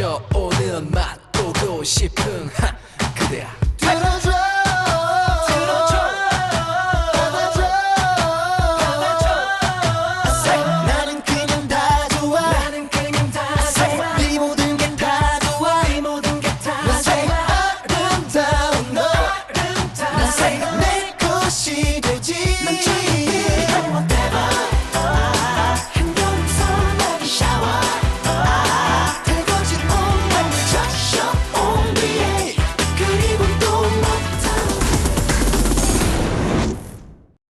쫓아오는 맛 보고 싶은 하, 그대야. 들어줘